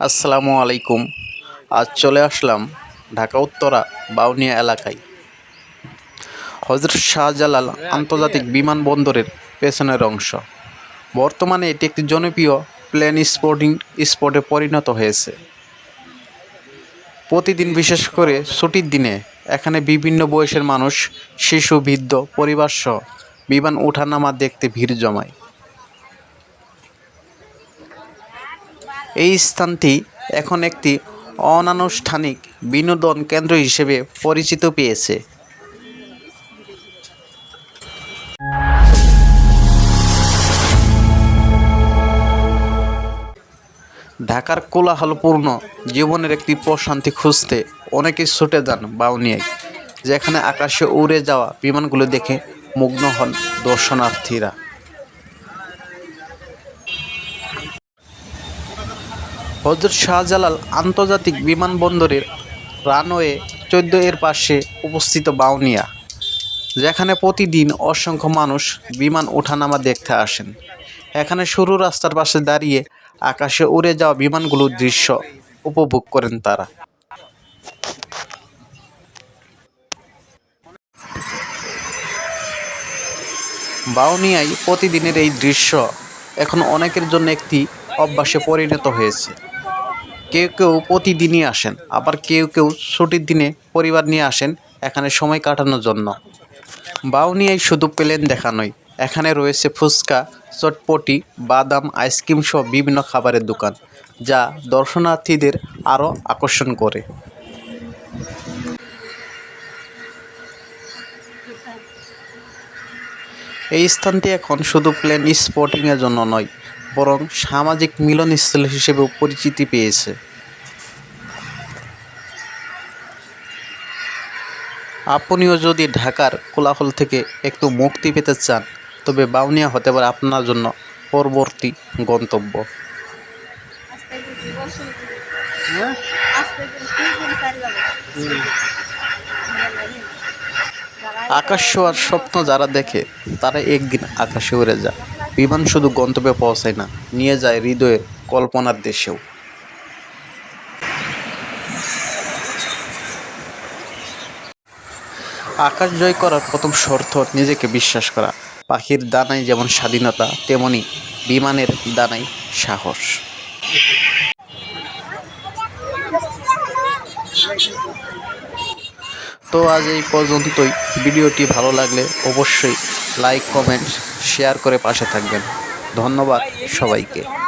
আসসালামু আলাইকুম। আজ চলে আসলাম ঢাকা উত্তরা বাউনিয়া এলাকায়। হজরত শাহজালাল আন্তর্জাতিক বিমানবন্দরের পেছনের অংশ। বর্তমানে এটি একটি জনপ্রিয় প্লেন স্পোর্টিং স্পটে পরিণত হয়েছে। প্রতিদিন বিশেষ করে ছুটির দিনে এখানে বিভিন্ন বয়সের মানুষ, শিশু, বৃদ্ধ পরিবার সহ বিমান ওঠানামা দেখতে ভিড় জমায়। এই স্থানটি এখন একটি অনানুষ্ঠানিক বিনোদন কেন্দ্র হিসেবে পরিচিত পেয়েছে। ঢাকার কোলাহলপূর্ণ জীবনের একটি প্রশান্তি খুঁজতে অনেকেই ছুটে যান বাউনিয়ায়, যেখানে আকাশে উড়ে যাওয়া বিমানগুলো দেখে মুগ্ধ হন দর্শনার্থীরা। হজরত শাহজালাল আন্তর্জাতিক বিমানবন্দরের রানওয়ে চোদ্দ এর পাশে অবস্থিত বাউনিয়া, যেখানে প্রতিদিন অসংখ্য মানুষ বিমান ওঠানামা দেখতে আসেন। এখানে সরু রাস্তার পাশে দাঁড়িয়ে আকাশে উড়ে যাওয়া বিমানগুলোর দৃশ্য উপভোগ করেন তারা। বাউনিয়ায় প্রতিদিনের এই দৃশ্য এখন অনেকের জন্য একটি অভ্যাসে পরিণত হয়েছে। কেউ কেউ প্রতিদিনই আসেন, আবার কেউ কেউ ছুটির দিনে পরিবার নিয়ে আসেন এখানে সময় কাটানোর জন্য। বাউনিয়ায় শুধু প্লেন দেখা নয়, এখানে রয়েছে ফুচকা, চটপটি, বাদাম, আইসক্রিম সহ বিভিন্ন খাবারের দোকান, যা দর্শনার্থীদের আরও আকর্ষণ করে। এই স্থানটি এখন শুধু প্লেন স্পটিংয়ের জন্য নয় বরং সামাজিক মিলনস্থল হিসেবেও পরিচিতি পেয়েছে। আপনিও যদি ঢাকার কোলাহল থেকে একটু মুক্তি পেতে চান, তবে বাউনিয়া হতে পারে আপনার জন্য পরবর্তী গন্তব্য। আকাশ ছোঁয়ার স্বপ্ন যারা দেখে, তারা একদিন আকাশে উড়ে যায় বিমান শুধু গন্তব্যে পৌঁছায় না, নিয়ে যায় হৃদয়ের কল্পনার দেশেও। আকাশ জয় করার প্রথম শর্ত নিজেকে বিশ্বাস করা। পাখির দানায় যেমন স্বাধীনতা, তেমনি বিমানের দানায় সাহস। তো আজ এই পর্যন্তই। ভিডিওটি ভালো লাগলে অবশ্যই লাইক কমেন্ট শেয়ার করে পাশে থাকবেন। ধন্যবাদ সবাইকে।